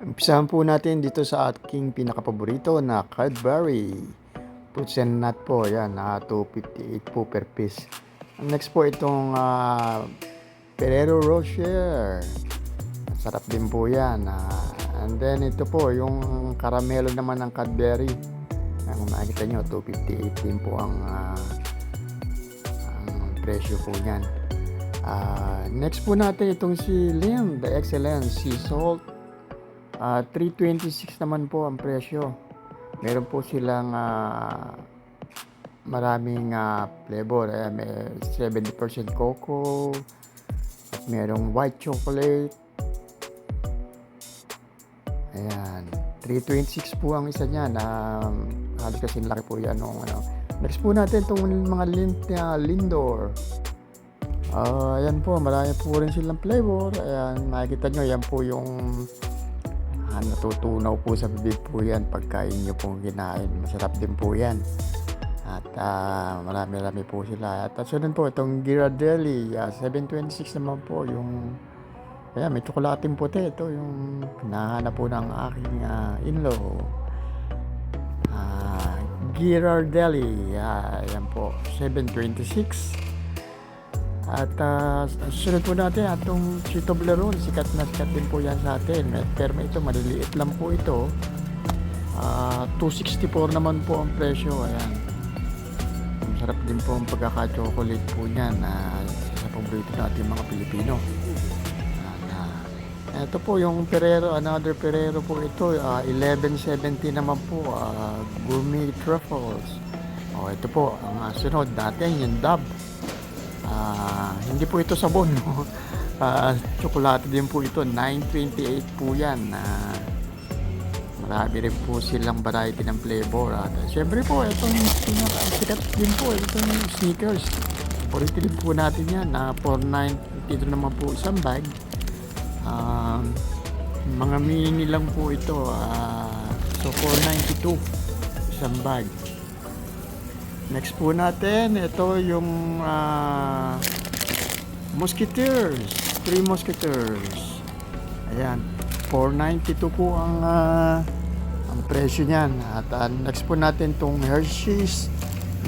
Umpisahan po natin dito sa aking pinakapaborito na Cadbury. Fruits and nut po, yan, na 258 po per piece. Next po itong ah, Ferrero Rocher. Sarap din po yan. ah. and then ito po, yung caramelo naman ng Cadbury. Ang makikita nyo, 258 din po ang, ah, ang presyo po niyan. Ah, next po natin itong si Lim, the Excellence Sea Salt. Ah, 326 naman po ang presyo. Meron po silang ah, maraming ah, flavor. Ayan, may 70% cocoa, at merong white chocolate. Ayan, 326 po ang isa niyan. Um, halos kasi laki po yan. Nung, ano. Next po natin itong mga lint na Lindor. Ah, ayan po, marami po rin silang flavor. Ayan, makikita nyo, yan po yung ah, natutunaw po sa bibig po yan pagkain nyo pong kinain. Masarap din po yan. At ah, marami-rami po sila. At uh, sunod po, itong Ghirardelli, ah, 726 naman po yung Ayan, may tsokolating puti. Ito yung pinahanap po ng aking ah, in-law. Ah, Ghirardelli. Ah, ayan po, 726. At uh, sunod po natin atong si Toblerone, sikat na sikat din po yan sa atin. May termo ito, maliliit lang po ito. Ah, 264 naman po ang presyo. Ayan. Masarap din po ang pagkaka-chocolate po niyan na sa paborito natin mga Pilipino. At, ah, ito po yung Ferrero, another Ferrero po ito, ah, 1170 naman po, ah, gourmet truffles. Oh, ito po, ang ah, sunod natin, yung Dove. Ah, hindi po ito sabon, no? Ah, tsokolate din po ito, 928 po yan. Ah, marami rin po silang variety ng flavor. At uh, syempre po, itong sikat din po, itong sneakers. Paborito din po natin yan, na 490 ito naman po isang bag. Um, mga mini lang po ito, ah, so 492 isang bag. Next po natin, ito yung ah, Musketeers. Three Musketeers. Ayan. 492 po ang ah, ang presyo niyan. At ah, next po natin tong Hershey's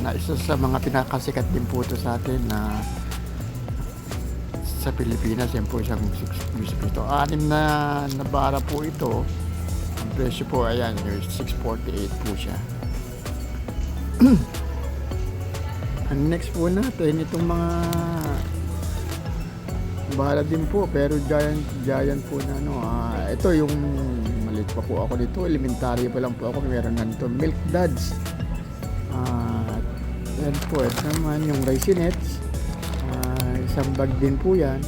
na isa sa mga pinakasikat din po ito sa atin na sa Pilipinas. Yan po isang music ito. Anim na, na bara po ito. Ang presyo po, ayan, yung 648 po siya. Ang next po natin, itong mga bahala din po, pero giant, giant po na ano. Ah, ito yung maliit pa po ako dito, elementary pa lang po ako, meron na nito, Milk Duds. Ah, yan po, ito naman yung Raisinets. Ah, isang bag din po yan.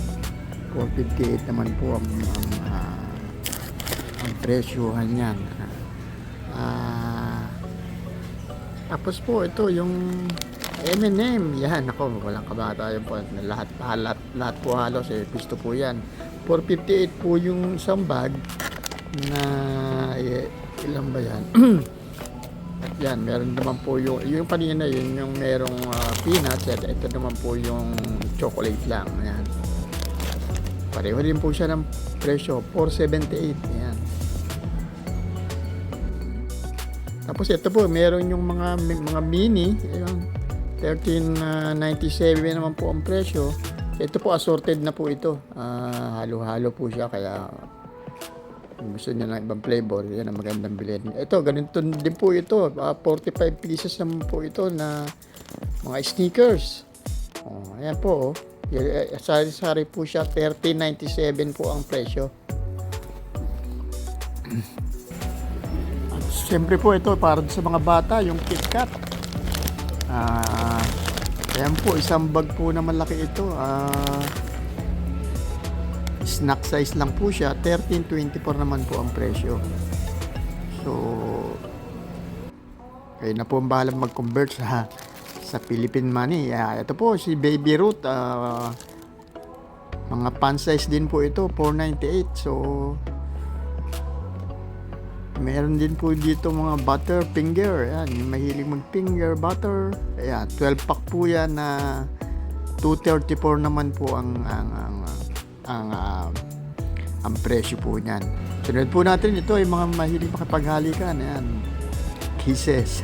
458 naman po ang, ang, ah, ang presyohan yan. Ah, tapos po, ito yung M&M. Yan, ako, walang kabatayan po. Lahat, lahat, lahat po halos, eh, pisto po yan. 458 po yung isang bag na, eh, ilan ba yan? yan, meron naman po yung, yung kanina yun, yung merong ah, peanuts, at ito naman po yung chocolate lang. Yan. Pareho din po siya ng presyo, 478. Yan. Tapos ito po, meron yung mga mga mini, ayun, 1397 naman po ang presyo. Ito po assorted na po ito. Ah, halo-halo po siya kaya kung gusto niyo ng ibang flavor, yan ang magandang bilhin. Ito, ganito din po ito. Ah, 45 pieces naman po ito na mga sneakers. Oh, ayan po. Oh. Y- Sari-sari po siya. 1397 po ang presyo. At Siyempre po ito para sa mga bata, yung KitKat. Ah, ayan po, isang bag po na malaki ito. Ah, snack size lang po siya. 13.24 naman po ang presyo. So, kayo na po ang bahalang mag-convert sa sa Philippine money. Ah, ito po si Baby Ruth. ah, mga pan size din po ito, 498. So, Meron din po dito mga butter finger. Ayan, yung mahilig mag-finger butter. Ayan, 12 pack po yan na 234 naman po ang ang ang, ang ah, ang presyo po niyan. Sunod po natin ito ay mga mahilig makipaghalikan. Ayan. Kisses.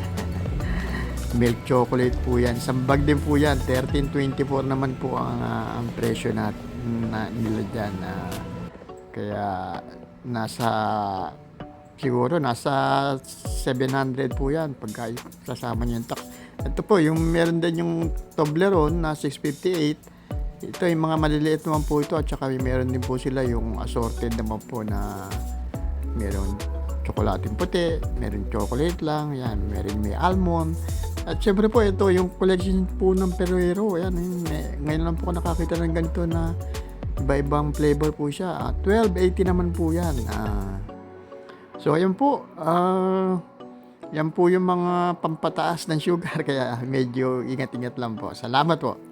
Milk chocolate po yan. Sambag din po yan. 13.24 naman po ang, ah, ang presyo na, na nila dyan. Ah, kaya nasa siguro nasa 700 po yan pagka sasama niyo yung tax. Ito po, yung meron din yung Toblerone na 658. Ito yung mga maliliit naman po ito at saka meron din po sila yung assorted naman po na meron tsokolating puti, meron chocolate lang, yan, meron may almond. At syempre po ito yung collection po ng Ferrero, yan, may- ngayon lang po ako nakakita ng ganito na iba-ibang flavor po siya. Ah, 12.80 naman po yan. Ah, so ayun po, ah yan po yung mga pampataas ng sugar kaya medyo ingat-ingat lang po. Salamat po.